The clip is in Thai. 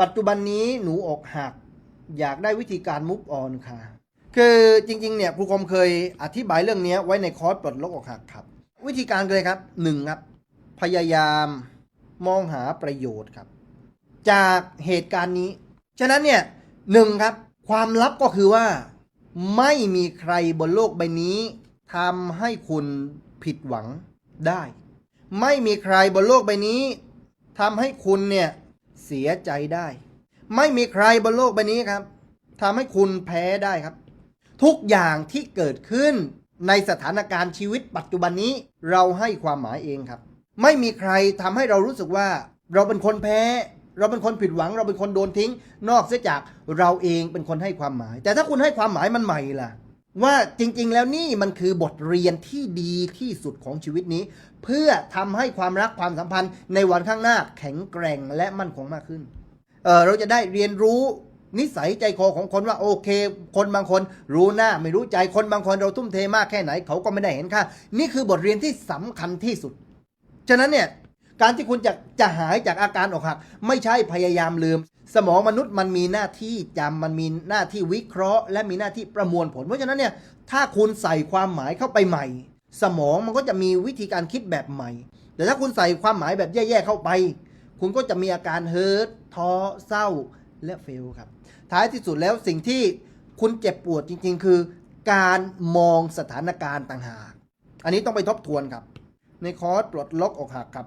ปัจจุบันนี้หนูอกหัก อยากได้วิธีการมุฟออนค่ะ คือจริงๆเนี่ยครูคมเคยอธิบายเรื่องนี้ไว้ในคอร์สปลดล็อกอกหักครับ วิธีการเลยครับหนึ่งครับ พยายามมองหาประโยชน์ครับ จากเหตุการณ์นี้ ฉะนั้นเนี่ยหนึ่งครับ ความลับก็คือว่า ไม่มีใครบนโลกใบนี้ทำให้คุณผิดหวังได้ ไม่มีใครบนโลกใบนี้ทำให้คุณเนี่ย เสียใจได้ ไม่มีใครบนโลกใบนี้ครับทำให้คุณแพ้ได้ครับ ทุกอย่างที่เกิดขึ้นในสถานการณ์ชีวิตปัจจุบันนี้เราให้ความหมายเองครับ ไม่มีใครทำให้เรารู้สึกว่า เราเป็นคนแพ้ เราเป็นคนผิดหวัง เราเป็นคนโดนทิ้ง นอกเสียจากเราเองเป็นคนให้ความหมาย แต่ถ้าคุณให้ความหมายมันใหม่ล่ะ ว่าจริง ๆ แล้วนี่มันคือบทเรียนที่ดีที่สุดของชีวิตนี้ เพื่อทำให้ความรักความสัมพันธ์ในวันข้างหน้าแข็งแกร่งและมั่นคงมากขึ้นเออเราจะได้เรียนรู้นิสัยใจคอของคนว่าโอเค คนบางคนรู้หน้าไม่รู้ใจคนบางคนเราทุ่มเทมากแค่ไหน เขาก็ไม่ได้เห็นค่านี่คือบทเรียนที่สำคัญที่สุด ฉะนั้นเนี่ยการที่คุณจะจะหายจากอาการอกหัก ไม่ใช่พยายามลืม สมองมนุษย์มันมีหน้าที่จำมันมีหน้าที่วิเคราะห์ และมีหน้าที่ประมวลผล เพราะฉะนั้นเนี่ยถ้าคุณใส่ความหมายเข้าไปใหม่ สมองมันก็จะมีวิธีการคิดแบบใหม่ แต่ถ้าคุณใส่ความหมายแบบแย่ๆเข้าไป คุณก็จะมีอาการเฮิร์ตท้อเศร้าและเฟลครับ ท้ายที่สุดแล้วสิ่งที่คุณเจ็บปวดจริง ๆ คือ การมองสถานการณ์ต่างหาก อันนี้ต้องไปทบทวนครับ ในคอร์สปลดล็อกอกหักครับ